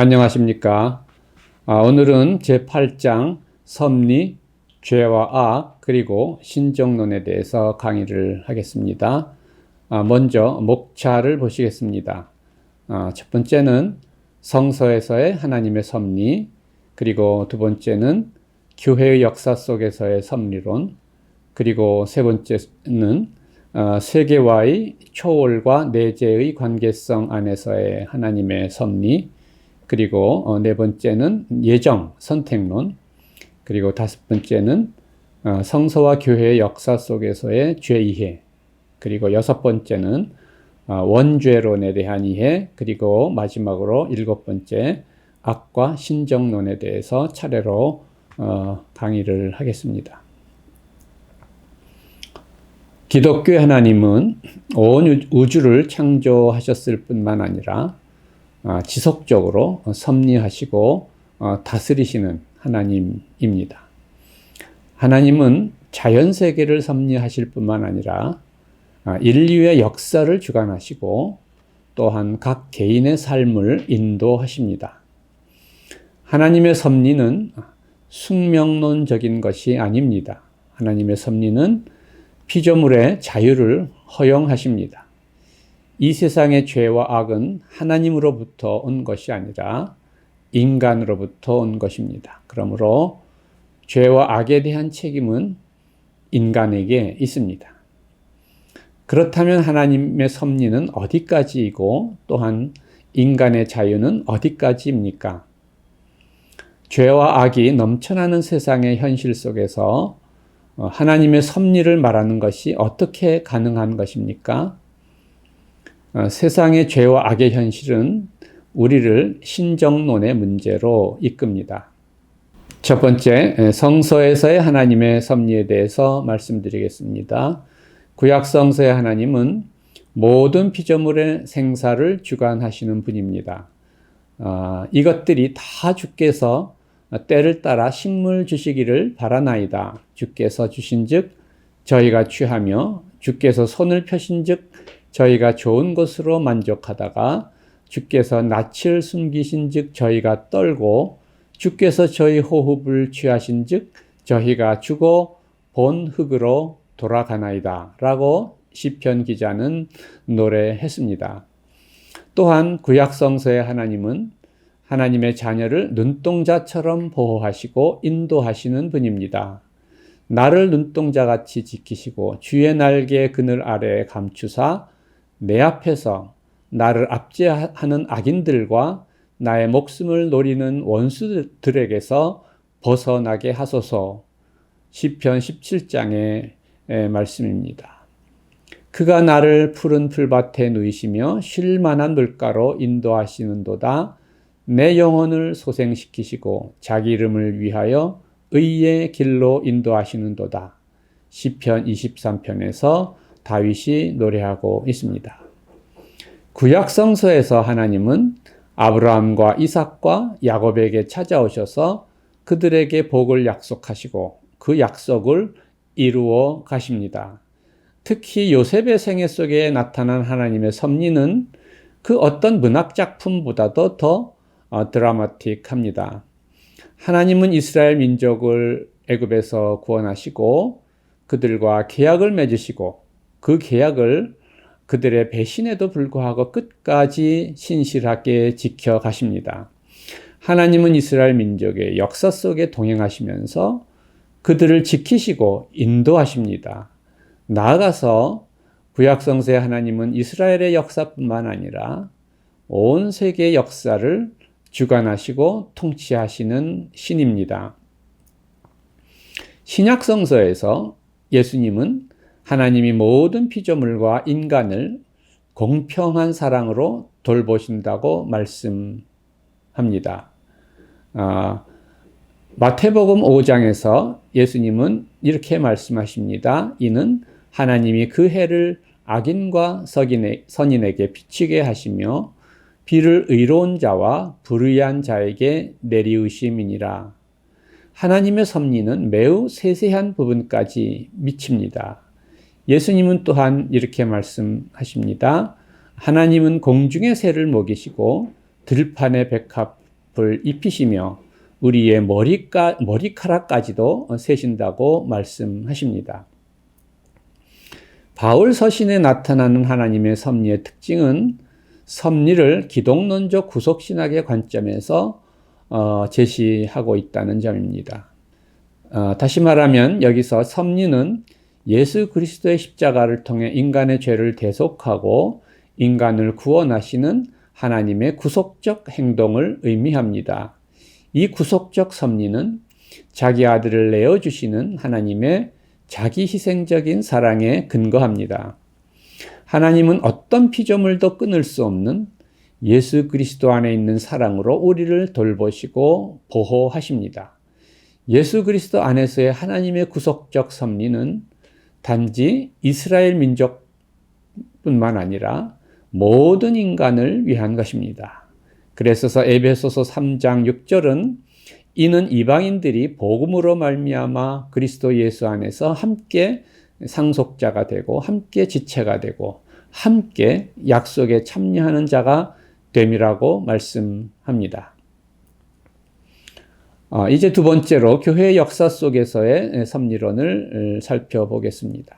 안녕하십니까. 아, 오늘은 제8장 섭리, 죄와 악, 그리고 신정론에 대해서 강의를 하겠습니다. 아, 먼저 목차를 보시겠습니다. 아, 첫 번째는 성서에서의 하나님의 섭리, 그리고 두 번째는 교회의 역사 속에서의 섭리론, 그리고 세 번째는 어, 세계와의 초월과 내재의 관계성 안에서의 하나님의 섭리, 그리고 어, 네 번째는 예정, 선택론, 그리고 다섯 번째는 어, 성서와 교회의 역사 속에서의 죄 이해, 그리고 여섯 번째는 원죄론에 대한 이해, 그리고 마지막으로 일곱 번째 악과 신정론에 대해서 차례로 강의를 하겠습니다. 기독교 하나님은 온 우주를 창조하셨을 뿐만 아니라 아, 지속적으로 섭리하시고 어, 다스리시는 하나님입니다. 하나님은 자연 세계를 섭리하실 뿐만 아니라 아, 인류의 역사를 주관하시고 또한 각 개인의 삶을 인도하십니다. 하나님의 섭리는 숙명론적인 것이 아닙니다. 하나님의 섭리는 피조물의 자유를 허용하십니다. 이 세상의 죄와 악은 하나님으로부터 온 것이 아니라 인간으로부터 온 것입니다. 그러므로 죄와 악에 대한 책임은 인간에게 있습니다. 그렇다면 하나님의 섭리는 어디까지이고 또한 인간의 자유는 어디까지입니까? 죄와 악이 넘쳐나는 세상의 현실 속에서 어, 하나님의 섭리를 말하는 것이 어떻게 가능한 것입니까? 어, 세상의 죄와 악의 현실은 우리를 신정론의 문제로 이끕니다. 첫 번째, 성서에서의 하나님의 섭리에 대해서 말씀드리겠습니다. 구약 성서의 하나님은 모든 피조물의 생사를 주관하시는 분입니다. 어, 이것들이 다 주께서 때를 따라 식물 주시기를 바라나이다. 주께서 주신즉 저희가 취하며 주께서 손을 펴신즉 저희가 좋은 것으로 만족하다가 주께서 낯을 숨기신 즉 저희가 떨고 주께서 저희 호흡을 취하신 즉 저희가 죽어 본 흙으로 돌아가나이다 라고 시편 기자는 노래했습니다. 또한 구약 성서의 하나님은 하나님의 자녀를 눈동자처럼 보호하시고 인도하시는 분입니다. 나를 눈동자같이 지키시고 주의 날개 그늘 아래에 감추사 내 앞에서 나를 압제하는 악인들과 나의 목숨을 노리는 원수들에게서 벗어나게 하소서. 시편 17장의 말씀입니다. 그가 나를 푸른 풀밭에 누이시며 쉴 만한 물가로 인도하시는도다. 내 영혼을 소생시키시고 자기 이름을 위하여 의의 길로 인도하시는도다. 시편 23편에서 다윗이 노래하고 있습니다. 구약 성서에서 하나님은 아브라함과 이삭과 야곱에게 찾아오셔서 그들에게 복을 약속하시고 그 약속을 이루어 가십니다. 특히 요셉의 생애 속에 나타난 하나님의 섭리는 그 어떤 문학 작품보다도 더 어, 드라마틱합니다. 하나님은 이스라엘 민족을 애굽에서 구원하시고 그들과 계약을 맺으시고 그 계약을 그들의 배신에도 불구하고 끝까지 신실하게 지켜 가십니다. 하나님은 이스라엘 민족의 역사 속에 동행하시면서 그들을 지키시고 인도하십니다. 나아가서 구약성서의 하나님은 이스라엘의 역사뿐만 아니라 온 세계의 역사를 주관하시고 통치하시는 신입니다. 신약성서에서 예수님은 하나님이 모든 피조물과 인간을 공평한 사랑으로 돌보신다고 말씀합니다. 아, 마태복음 5장에서 예수님은 이렇게 말씀하십니다. 이는 하나님이 그 해를 악인과 선인에게 비치게 하시며 비를 의로운 자와 불의한 자에게 내리우심이니라. 하나님의 섭리는 매우 세세한 부분까지 미칩니다. 예수님은 또한 이렇게 말씀하십니다. 하나님은 공중의 새를 먹이시고 들판의 백합 옷을 입히시며 우리의 머리가, 머리카락까지도 세신다고 말씀하십니다. 바울 서신에 나타나는 하나님의 섭리의 특징은 섭리를 기독론적 구속신학의 관점에서 어, 제시하고 있다는 점입니다. 어, 다시 말하면 여기서 섭리는 예수 그리스도의 십자가를 통해 인간의 죄를 대속하고 인간을 구원하시는 하나님의 구속적 행동을 의미합니다. 이 구속적 섭리는 자기 아들을 내어주시는 하나님의 자기 희생적인 사랑에 근거합니다. 하나님은 어떤 피조물도 끊을 수 없는 예수 그리스도 안에 있는 사랑으로 우리를 돌보시고 보호하십니다. 예수 그리스도 안에서의 하나님의 구속적 섭리는 단지 이스라엘 민족뿐만 아니라 모든 인간을 위한 것입니다. 그래서 에베소서 3장 6절은 이는 이방인들이 복음으로 말미암아 그리스도 예수 안에서 함께 상속자가 되고 함께 지체가 되고 함께 약속에 참여하는 자가 됨이라고 말씀합니다. 어, 이제 두 번째로 교회 역사 속에서의 섭리론을 살펴보겠습니다.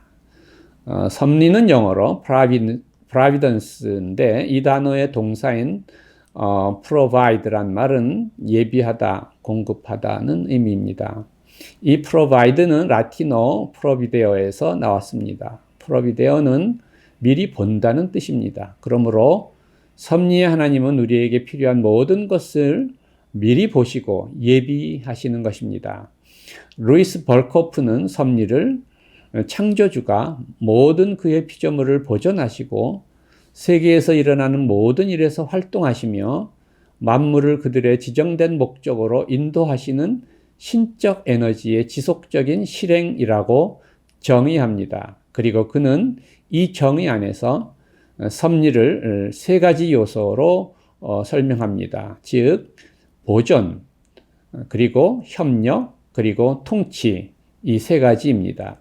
어, 섭리는 영어로 providence인데 이 단어의 동사인 어, provide란 말은 예비하다, 공급하다는 의미입니다. 이 provide는 라틴어 provideo에서 나왔습니다. provideo는 미리 본다는 뜻입니다. 그러므로 섭리의 하나님은 우리에게 필요한 모든 것을 미리 보시고 예비하시는 것입니다. 루이스 벌코프는 섭리를 창조주가 모든 그의 피조물을 보존하시고 세계에서 일어나는 모든 일에서 활동하시며 만물을 그들의 지정된 목적으로 인도하시는 신적 에너지의 지속적인 실행이라고 정의합니다. 그리고 그는 이 정의 안에서 섭리를 세 가지 요소로 어, 설명합니다. 즉, 보존, 그리고 협력, 그리고 통치, 이 세 가지입니다.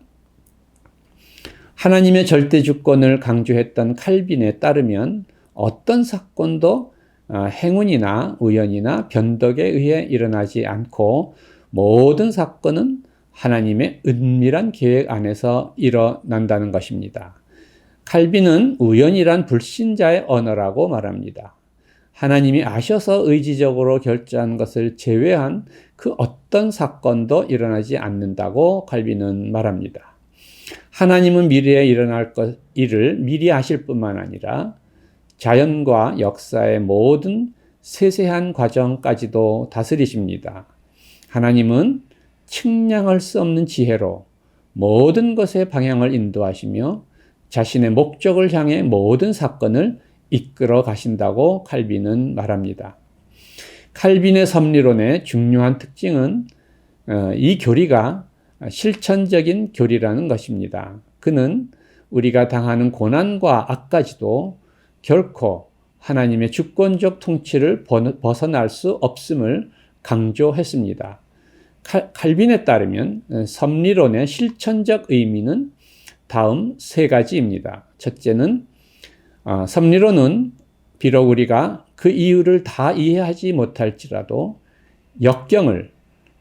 하나님의 절대 주권을 강조했던 칼빈에 따르면 어떤 사건도 어, 행운이나 우연이나 변덕에 의해 일어나지 않고 모든 사건은 하나님의 은밀한 계획 안에서 일어난다는 것입니다. 칼빈은 우연이란 불신자의 언어라고 말합니다. 하나님이 아셔서 의지적으로 결정한 것을 제외한 그 어떤 사건도 일어나지 않는다고 칼빈은 말합니다. 하나님은 미래에 일어날 것, 일을 미리 아실 뿐만 아니라 자연과 역사의 모든 세세한 과정까지도 다스리십니다. 하나님은 측량할 수 없는 지혜로 모든 것의 방향을 인도하시며 자신의 목적을 향해 모든 사건을 이끌어 가신다고 칼빈은 말합니다. 칼빈의 섭리론의 중요한 특징은 어, 이 교리가 실천적인 교리라는 것입니다. 그는 우리가 당하는 고난과 악까지도 결코 하나님의 주권적 통치를 벗어날 수 없음을 강조했습니다. 칼빈에 따르면 섭리론의 실천적 의미는 다음 세 가지입니다. 첫째는 어, 섭리론은 비록 우리가 그 이유를 다 이해하지 못할지라도 역경을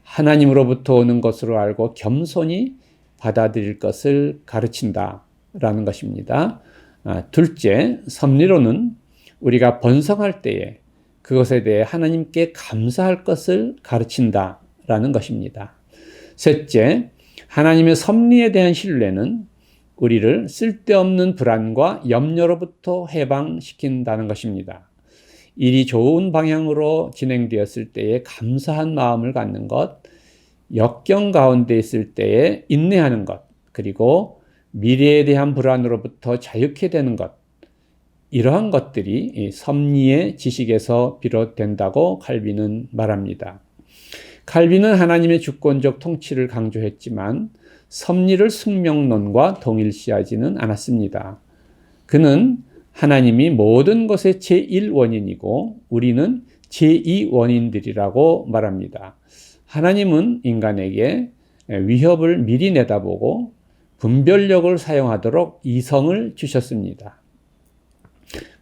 하나님으로부터 오는 것으로 알고 겸손히 받아들일 것을 가르친다라는 것입니다. 아, 둘째, 섭리론은 우리가 번성할 때에 그것에 대해 하나님께 감사할 것을 가르친다라는 것입니다. 셋째, 하나님의 섭리에 대한 신뢰는 우리를 쓸데없는 불안과 염려로부터 해방시킨다는 것입니다. 일이 좋은 방향으로 진행되었을 때에 감사한 마음을 갖는 것, 역경 가운데 있을 때에 인내하는 것, 그리고 미래에 대한 불안으로부터 자유케 되는 것, 이러한 것들이 섭리의 지식에서 비롯된다고 칼빈은 말합니다. 칼빈은 하나님의 주권적 통치를 강조했지만 섭리를 숙명론과 동일시하지는 않았습니다. 그는 하나님이 모든 것의 제1원인이고 우리는 제2원인들이라고 말합니다. 하나님은 인간에게 위협을 미리 내다보고 분별력을 사용하도록 이성을 주셨습니다.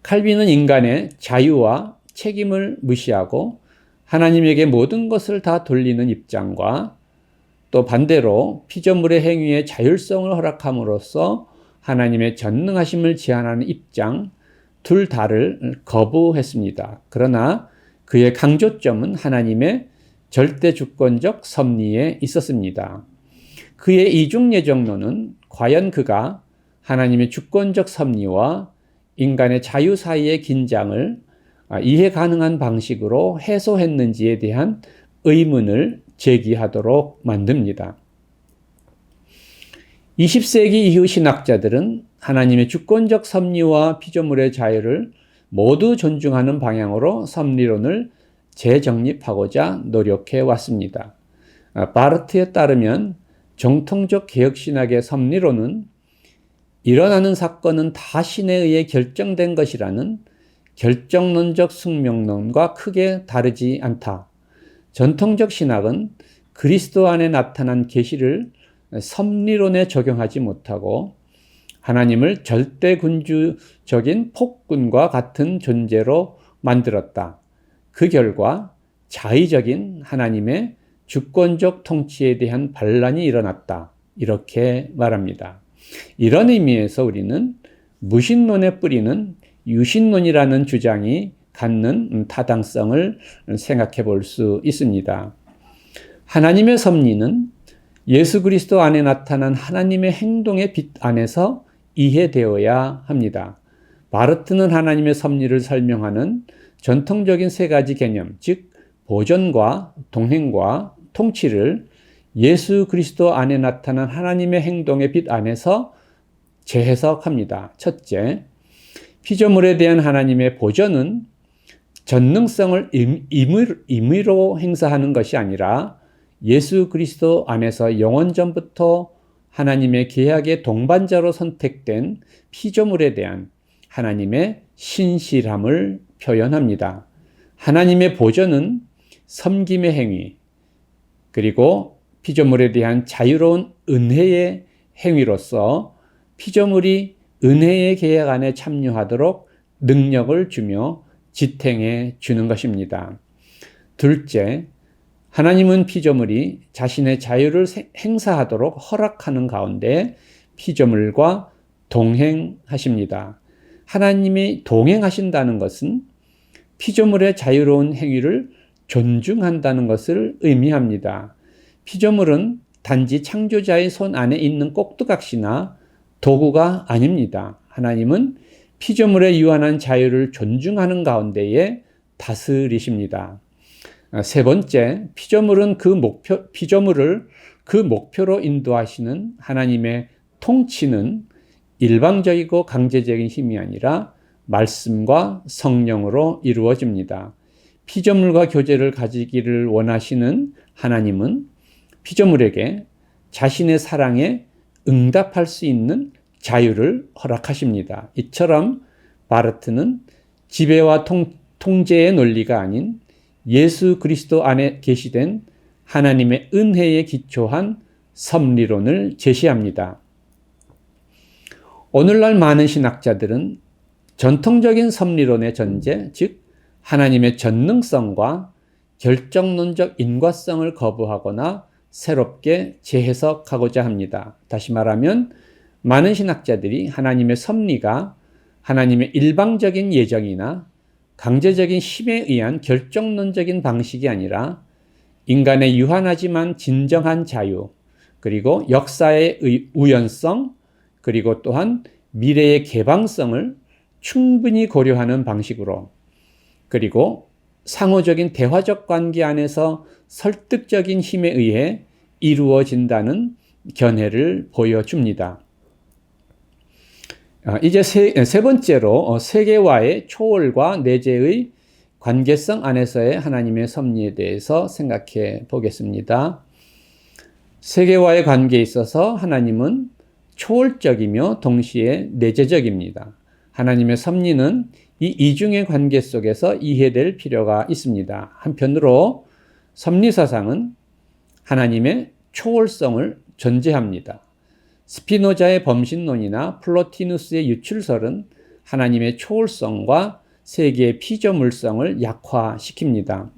칼빈은 인간의 자유와 책임을 무시하고 하나님에게 모든 것을 다 돌리는 입장과 또 반대로 피조물의 행위에 자율성을 허락함으로써 하나님의 전능하심을 제한하는 입장 둘 다를 거부했습니다. 그러나 그의 강조점은 하나님의 절대 주권적 섭리에 있었습니다. 그의 이중 예정론은 과연 그가 하나님의 주권적 섭리와 인간의 자유 사이의 긴장을 이해 가능한 방식으로 해소했는지에 대한 의문을 제기하도록 만듭니다. 20세기 이후 신학자들은 하나님의 주권적 섭리와 피조물의 자유를 모두 존중하는 방향으로 섭리론을 재정립하고자 노력해 왔습니다. 아, 바르트에 따르면 정통적 개혁신학의 섭리론은 일어나는 사건은 다 신에 의해 결정된 것이라는 결정론적 숙명론과 크게 다르지 않다. 전통적 신학은 그리스도 안에 나타난 계시를 섭리론에 적용하지 못하고 하나님을 절대 군주적인 폭군과 같은 존재로 만들었다. 그 결과 자의적인 하나님의 주권적 통치에 대한 반란이 일어났다. 이렇게 말합니다. 이런 의미에서 우리는 무신론의 뿌리는 유신론이라는 주장이 갖는 타당성을 생각해 볼 수 있습니다. 하나님의 섭리는 예수 그리스도 안에 나타난 하나님의 행동의 빛 안에서 이해되어야 합니다. 바르트는 하나님의 섭리를 설명하는 전통적인 세 가지 개념, 즉 보존과 동행과 통치를 예수 그리스도 안에 나타난 하나님의 행동의 빛 안에서 재해석합니다. 첫째, 피조물에 대한 하나님의 보존은 전능성을 임의 로 행사하는 것이 아니라 예수 그리스도 안에서 영원 전부터 하나님의 계약의 동반자로 선택된 피조물에 대한 하나님의 신실함을 표현합니다. 하나님의 보존은 섬김의 행위, 그리고 피조물에 대한 자유로운 은혜의 행위로서 피조물이 은혜의 계약 안에 참여하도록 능력을 주며 지탱해 주는 것입니다. 둘째, 하나님은 피조물이 자신의 자유를 행사하도록 허락하는 가운데 피조물과 동행하십니다. 하나님이 동행하신다는 것은 피조물의 자유로운 행위를 존중한다는 것을 의미합니다. 피조물은 단지 창조자의 손 안에 있는 꼭두각시나 도구가 아닙니다. 하나님은 피조물의 유한한 자유를 존중하는 가운데에 다스리십니다. 아, 세 번째, 피조물은 그 목표, 피조물을 그 목표로 인도하시는 하나님의 통치는 일방적이고 강제적인 힘이 아니라 말씀과 성령으로 이루어집니다. 피조물과 교제를 가지기를 원하시는 하나님은 피조물에게 자신의 사랑에 응답할 수 있는 자유를 허락하십니다. 이처럼 바르트는 지배와 통, 통제의 논리가 아닌 예수 그리스도 안에 계시된 하나님의 은혜에 기초한 섭리론을 제시합니다. 오늘날 많은 신학자들은 전통적인 섭리론의 전제, 즉 하나님의 전능성과 결정론적 인과성을 거부하거나 새롭게 재해석하고자 합니다. 다시 말하면 많은 신학자들이 하나님의 섭리가 하나님의 일방적인 예정이나 강제적인 힘에 의한 결정론적인 방식이 아니라 인간의 유한하지만 진정한 자유, 그리고 역사의 우연성, 그리고 또한 미래의 개방성을 충분히 고려하는 방식으로, 그리고 상호적인 대화적 관계 안에서 설득적인 힘에 의해 이루어진다는 견해를 보여줍니다. 아, 이제 세, 세 번째로 어, 세계와의 초월과 내재의 관계성 안에서의 하나님의 섭리에 대해서 생각해 보겠습니다. 세계와의 관계에 있어서 하나님은 초월적이며 동시에 내재적입니다. 하나님의 섭리는 이 이중의 관계 속에서 이해될 필요가 있습니다. 한편으로 섭리 사상은 하나님의 초월성을 전제합니다. 스피노자의 범신론이나 플로티누스의 유출설은 하나님의 초월성과 세계의 피조물성을 약화시킵니다.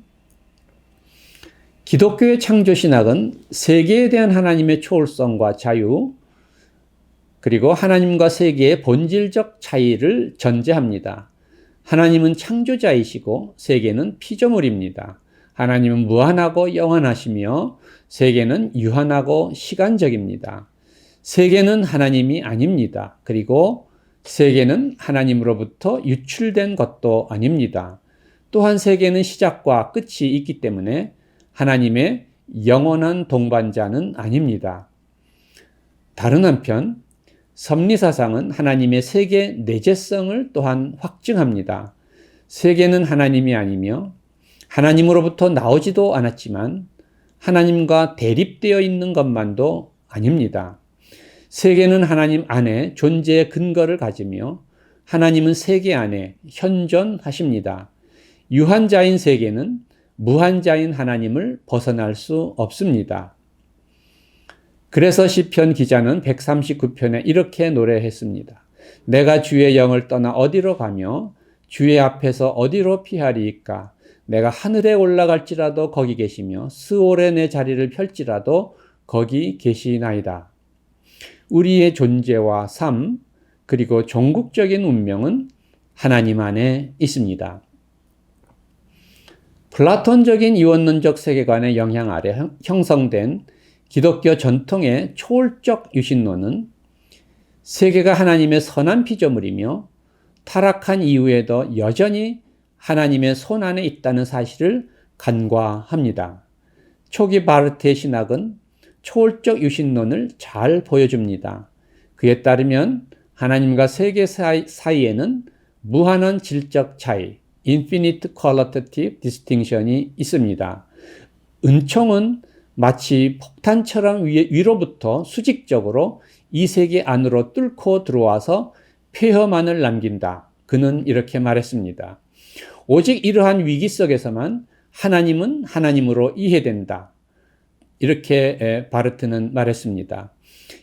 기독교의 창조 신학은 세계에 대한 하나님의 초월성과 자유, 그리고 하나님과 세계의 본질적 차이를 전제합니다. 하나님은 창조자이시고 세계는 피조물입니다. 하나님은 무한하고 영원하시며 세계는 유한하고 시간적입니다. 세계는 하나님이 아닙니다. 그리고 세계는 하나님으로부터 유출된 것도 아닙니다. 또한 세계는 시작과 끝이 있기 때문에 하나님의 영원한 동반자는 아닙니다. 다른 한편, 섭리사상은 하나님의 세계 내재성을 또한 확증합니다. 세계는 하나님이 아니며 하나님으로부터 나오지도 않았지만 하나님과 대립되어 있는 것만도 아닙니다. 세계는 하나님 안에 존재의 근거를 가지며 하나님은 세계 안에 현존하십니다. 유한자인 세계는 무한자인 하나님을 벗어날 수 없습니다. 그래서 시편 기자는 139편에 이렇게 노래했습니다. 내가 주의 영을 떠나 어디로 가며 주의 앞에서 어디로 피하리이까? 내가 하늘에 올라갈지라도 거기 계시며 스올에 내 자리를 펼지라도 거기 계시나이다. 우리의 존재와 삶, 그리고 종국적인 운명은 하나님 안에 있습니다. 플라톤적인 이원론적 세계관의 영향 아래 형성된 기독교 전통의 초월적 유신론은 세계가 하나님의 선한 피조물이며 타락한 이후에도 여전히 하나님의 손 안에 있다는 사실을 간과합니다. 초기 바르트의 신학은 초월적 유신론을 잘 보여줍니다. 그에 따르면 하나님과 세계 사이에는 무한한 질적 차이, infinite qualitative distinction이 있습니다. 은총은 마치 폭탄처럼 위로부터 수직적으로 이 세계 안으로 뚫고 들어와서 폐허만을 남긴다. 그는 이렇게 말했습니다. 오직 이러한 위기 속에서만 하나님은 하나님으로 이해된다. 이렇게 바르트는 말했습니다.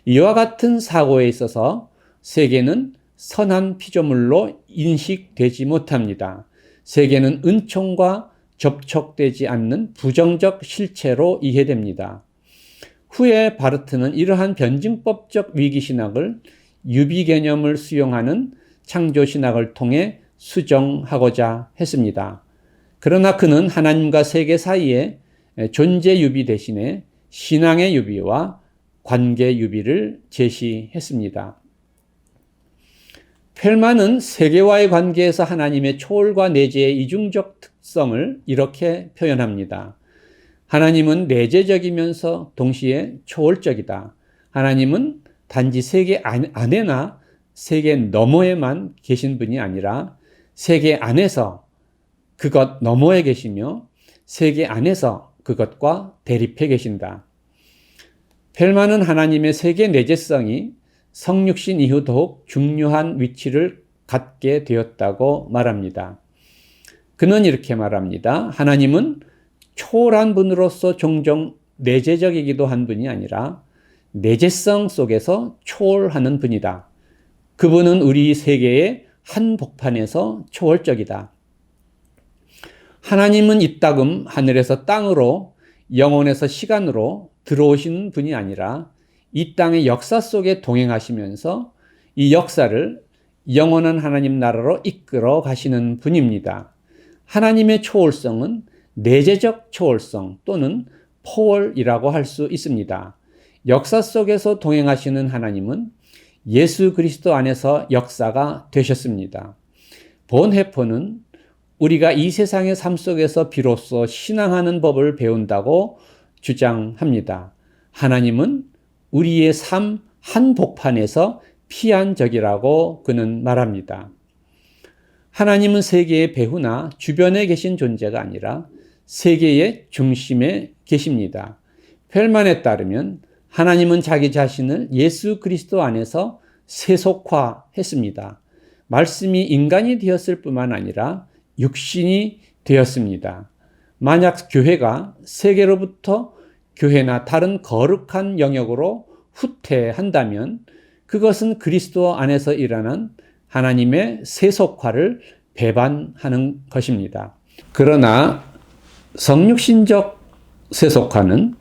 이와 같은 사고에 있어서 세계는 선한 피조물로 인식되지 못합니다. 세계는 은총과 접촉되지 않는 부정적 실체로 이해됩니다. 후에 바르트는 이러한 변증법적 위기신학을 유비 개념을 수용하는 창조신학을 통해 수정하고자 했습니다. 그러나 그는 하나님과 세계 사이에 존재 유비 대신에 신앙의 유비와 관계 유비를 제시했습니다. 펠만은 세계와의 관계에서 하나님의 초월과 내재의 이중적 특성을 이렇게 표현합니다. 하나님은 내재적이면서 동시에 초월적이다. 하나님은 단지 세계 안에나 세계 너머에만 계신 분이 아니라 세계 안에서 그것 너머에 계시며 세계 안에서 그것과 대립해 계신다. 펠만은 하나님의 세계 내재성이 성육신 이후 더욱 중요한 위치를 갖게 되었다고 말합니다. 그는 이렇게 말합니다. 하나님은 초월한 분으로서 종종 내재적이기도 한 분이 아니라 내재성 속에서 초월하는 분이다. 그분은 우리 세계의 한 복판에서 초월적이다. 하나님은 이따금 하늘에서 땅으로 영혼에서 시간으로 들어오시는 분이 아니라 이 땅의 역사 속에 동행하시면서 이 역사를 영원한 하나님 나라로 이끌어 가시는 분입니다. 하나님의 초월성은 내재적 초월성 또는 포월이라고 할 수 있습니다. 역사 속에서 동행하시는 하나님은 예수 그리스도 안에서 역사가 되셨습니다. 본해포는 우리가 이 세상의 삶 속에서 비로소 신앙하는 법을 배운다고 주장합니다. 하나님은 우리의 삶 한복판에서 피한 적이라고 그는 말합니다. 하나님은 세계의 배후나 주변에 계신 존재가 아니라 세계의 중심에 계십니다. 펠만에 따르면 하나님은 자기 자신을 예수 그리스도 안에서 세속화했습니다. 말씀이 인간이 되었을 뿐만 아니라 육신이 되었습니다. 만약 교회가 세계로부터 교회나 다른 거룩한 영역으로 후퇴한다면 그것은 그리스도 안에서 일어난 하나님의 세속화를 배반하는 것입니다. 그러나 성육신적 세속화는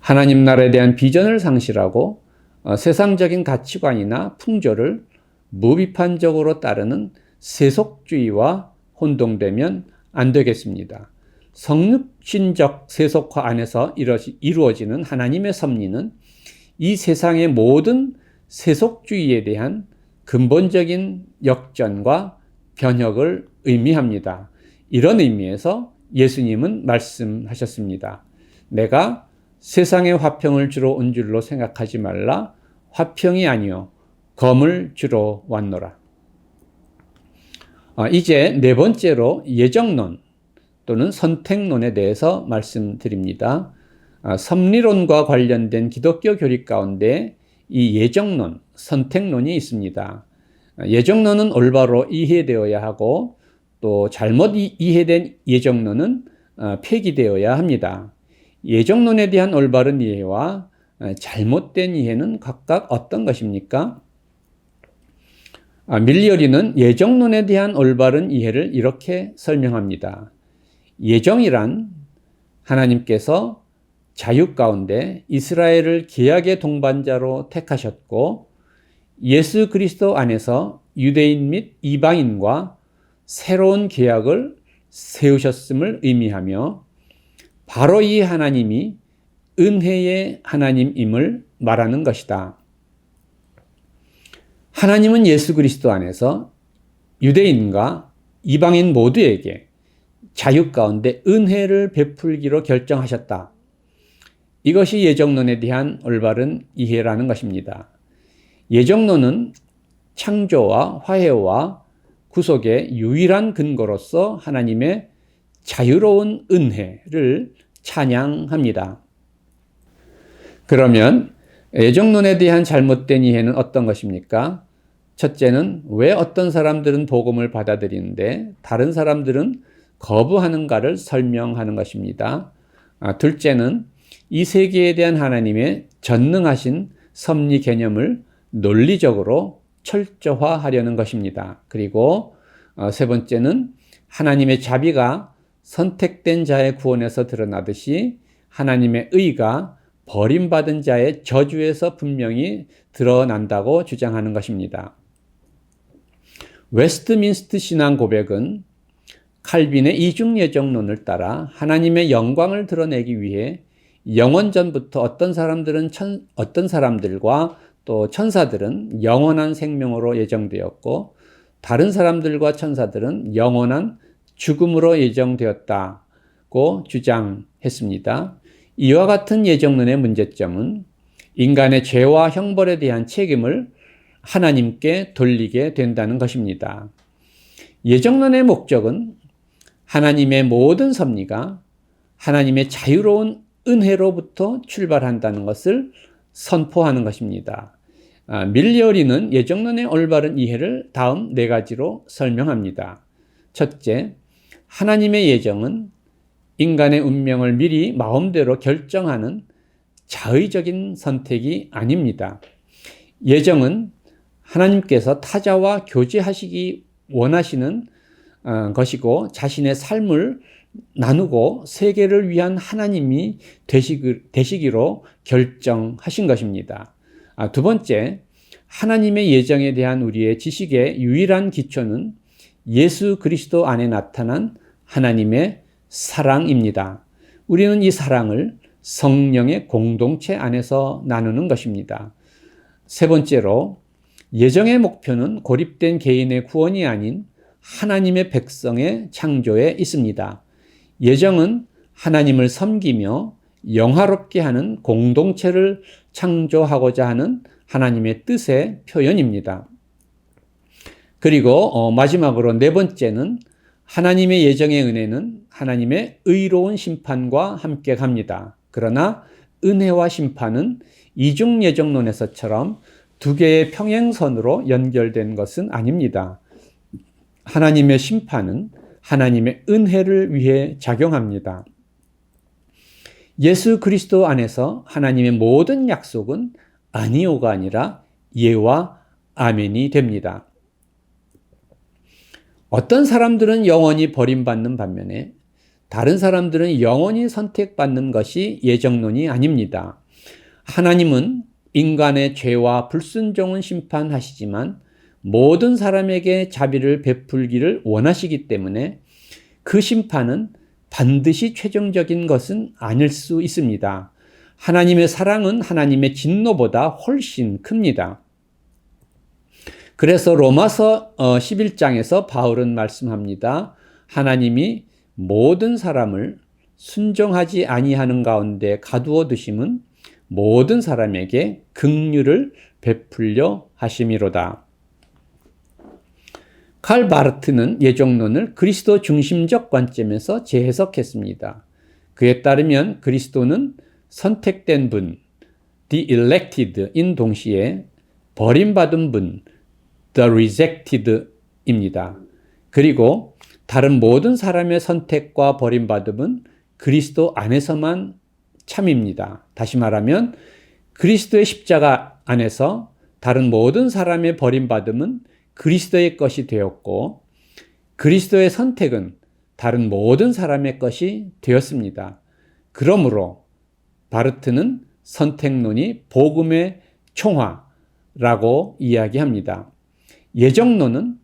하나님 나라에 대한 비전을 상실하고 어, 세상적인 가치관이나 풍조를 무비판적으로 따르는 세속주의와 혼동되면 안 되겠습니다. 성육신적 세속화 안에서 이루어지는 하나님의 섭리는 이 세상의 모든 세속주의에 대한 근본적인 역전과 변혁을 의미합니다. 이런 의미에서 예수님은 말씀하셨습니다. 내가 세상의 화평을 주러 온 줄로 생각하지 말라. 화평이 아니요 검을 주러 왔노라. 아, 이제 네 번째로 예정론 또는 선택론에 대해서 말씀드립니다. 아, 섭리론과 관련된 기독교 교리 가운데 이 예정론, 선택론이 있습니다. 아, 예정론은 올바로 이해되어야 하고 또 잘못 이 해된 예정론은 아, 폐기되어야 합니다. 예정론에 대한 올바른 이해와 아, 잘못된 이해는 각각 어떤 것입니까? 아, 밀리어리는 예정론에 대한 올바른 이해를 이렇게 설명합니다. 예정이란 하나님께서 자유 가운데 이스라엘을 계약의 동반자로 택하셨고 예수 그리스도 안에서 유대인 및 이방인과 새로운 계약을 세우셨음을 의미하며 바로 이 하나님이 은혜의 하나님임을 말하는 것이다. 하나님은 예수 그리스도 안에서 유대인과 이방인 모두에게 자유 가운데 은혜를 베풀기로 결정하셨다. 이것이 예정론에 대한 올바른 이해라는 것입니다. 예정론은 창조와 화해와 구속의 유일한 근거로서 하나님의 자유로운 은혜를 찬양합니다. 그러면 예정론에 대한 잘못된 이해는 어떤 것입니까? 첫째는 왜 어떤 사람들은 복음을 받아들이는데 다른 사람들은 거부하는가를 설명하는 것입니다. 아, 둘째는 이 세계에 대한 하나님의 전능하신 섭리 개념을 논리적으로 철저화하려는 것입니다. 그리고 어, 세 번째는 하나님의 자비가 선택된 자의 구원에서 드러나듯이 하나님의 의가 버림받은 자의 저주에서 분명히 드러난다고 주장하는 것입니다. 웨스트민스트 신앙 고백은 칼빈의 이중 예정론을 따라 하나님의 영광을 드러내기 위해 영원 전부터 어떤 사람들은 천, 어떤 사람들과 또 천사들은 영원한 생명으로 예정되었고 다른 사람들과 천사들은 영원한 죽음으로 예정되었다고 주장했습니다. 이와 같은 예정론의 문제점은 인간의 죄와 형벌에 대한 책임을 하나님께 돌리게 된다는 것입니다. 예정론의 목적은 하나님의 모든 섭리가 하나님의 자유로운 은혜로부터 출발한다는 것을 선포하는 것입니다. 아, 밀리어리는 예정론의 올바른 이해를 다음 네 가지로 설명합니다. 첫째, 하나님의 예정은 인간의 운명을 미리 마음대로 결정하는 자의적인 선택이 아닙니다. 예정은 하나님께서 타자와 교제하시기 원하시는 어, 것이고 자신의 삶을 나누고 세계를 위한 하나님이 되시기, 로 결정하신 것입니다. 아, 두 번째, 하나님의 예정에 대한 우리의 지식의 유일한 기초는 예수 그리스도 안에 나타난 하나님의 사랑입니다. 우리는 이 사랑을 성령의 공동체 안에서 나누는 것입니다. 세 번째로 예정의 목표는 고립된 개인의 구원이 아닌 하나님의 백성의 창조에 있습니다. 예정은 하나님을 섬기며 영화롭게 하는 공동체를 창조하고자 하는 하나님의 뜻의 표현입니다. 그리고 어, 마지막으로 네 번째는 하나님의 예정의 은혜는 하나님의 의로운 심판과 함께 갑니다. 그러나 은혜와 심판은 이중 예정론에서처럼 두 개의 평행선으로 연결된 것은 아닙니다. 하나님의 심판은 하나님의 은혜를 위해 작용합니다. 예수 그리스도 안에서 하나님의 모든 약속은 아니오가 아니라 예와 아멘이 됩니다. 어떤 사람들은 영원히 버림받는 반면에 다른 사람들은 영원히 선택받는 것이 예정론이 아닙니다. 하나님은 인간의 죄와 불순종은 심판하시지만 모든 사람에게 자비를 베풀기를 원하시기 때문에 그 심판은 반드시 최종적인 것은 아닐 수 있습니다. 하나님의 사랑은 하나님의 진노보다 훨씬 큽니다. 그래서 로마서 11장에서 어, 바울은 말씀합니다. 하나님이 모든 사람을 순종하지 아니하는 가운데 가두어 두심은 모든 사람에게 긍휼을 베풀려 하심이로다. 칼 바르트는 예정론을 그리스도 중심적 관점에서 재해석했습니다. 그에 따르면 그리스도는 선택된 분, the elected인 동시에 버림받은 분, the rejected입니다. 그리고 다른 모든 사람의 선택과 버림받음은 그리스도 안에서만 참입니다. 다시 말하면 그리스도의 십자가 안에서 다른 모든 사람의 버림받음은 그리스도의 것이 되었고 그리스도의 선택은 다른 모든 사람의 것이 되었습니다. 그러므로 바르트는 선택론이 복음의 총화라고 이야기합니다. 예정론은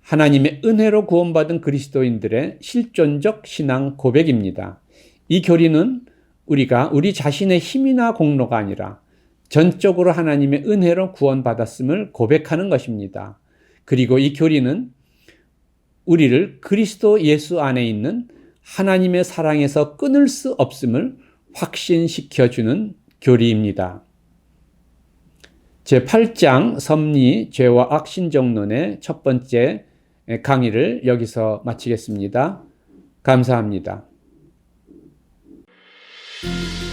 하나님의 은혜로 구원받은 그리스도인들의 실존적 신앙 고백입니다. 이 교리는 우리가 우리 자신의 힘이나 공로가 아니라 전적으로 하나님의 은혜로 구원받았음을 고백하는 것입니다. 그리고 이 교리는 우리를 그리스도 예수 안에 있는 하나님의 사랑에서 끊을 수 없음을 확신시켜주는 교리입니다. 제8장 섭리, 죄와 악신정론의 첫 번째 강의를 여기서 마치겠습니다. 감사합니다. Thank you.